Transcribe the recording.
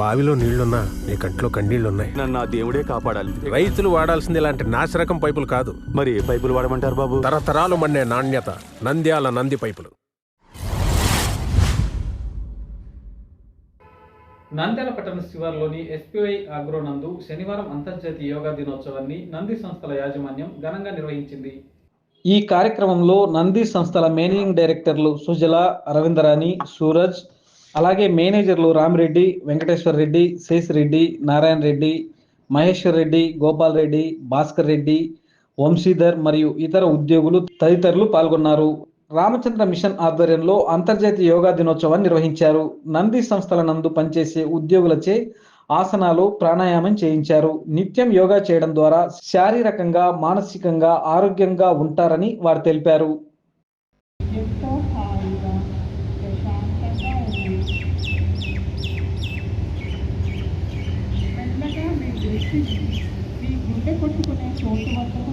బావిలో నీళ్ళున్నా నీ కంట్లో కన్నీళ్ళున్నాయి. నన్ను ఆ దేవుడే కాపాడాలి. రైతులు వాడాల్సింది ఇలాంటి నాసిరకం పైపులు కాదు. మరి ఏ పైపులు వాడమంటారు బాబు? తరతరాలు మండే నాణ్యత నంద్యాల నంది పైపులు. నంద్యాల పట్టణ శివార్లోని ఎస్పీఐ ఆగ్రో నందు శనివారం అంతర్జాతీయ యోగా దినోత్సవాన్ని నంది సంస్థల యాజమాన్యం ఘనంగా నిర్వహించింది. ఈ కార్యక్రమంలో నంది సంస్థల మేనేజింగ్ డైరెక్టర్లు సుజల అరవిందరాణి సూరజ్ అలాగే మేనేజర్లు రామిరెడ్డి వెంకటేశ్వర రెడ్డి శేషిరెడ్డి నారాయణ రెడ్డి మహేశ్వర్ రెడ్డి గోపాల్ రెడ్డి భాస్కర్ రెడ్డి వంశీధర్ మరియు ఇతర ఉద్యోగులు తదితరులు పాల్గొన్నారు. రామచంద్ర మిషన్ ఆధ్వర్యంలో అంతర్జాతీయ యోగా దినోత్సవాన్ని నిర్వహించారు. నంది సంస్థల నందు పనిచేసే ఉద్యోగులచే ఆసనాలు ప్రాణాయామం చేయించారు. నిత్యం యోగా చేయడం ద్వారా శారీరకంగా మానసికంగా ఆరోగ్యంగా ఉంటారని వారు తెలిపారు. శ్రీ శ్రీ శ్రీ గుండె కొట్టుకునే చోటు వద్దకు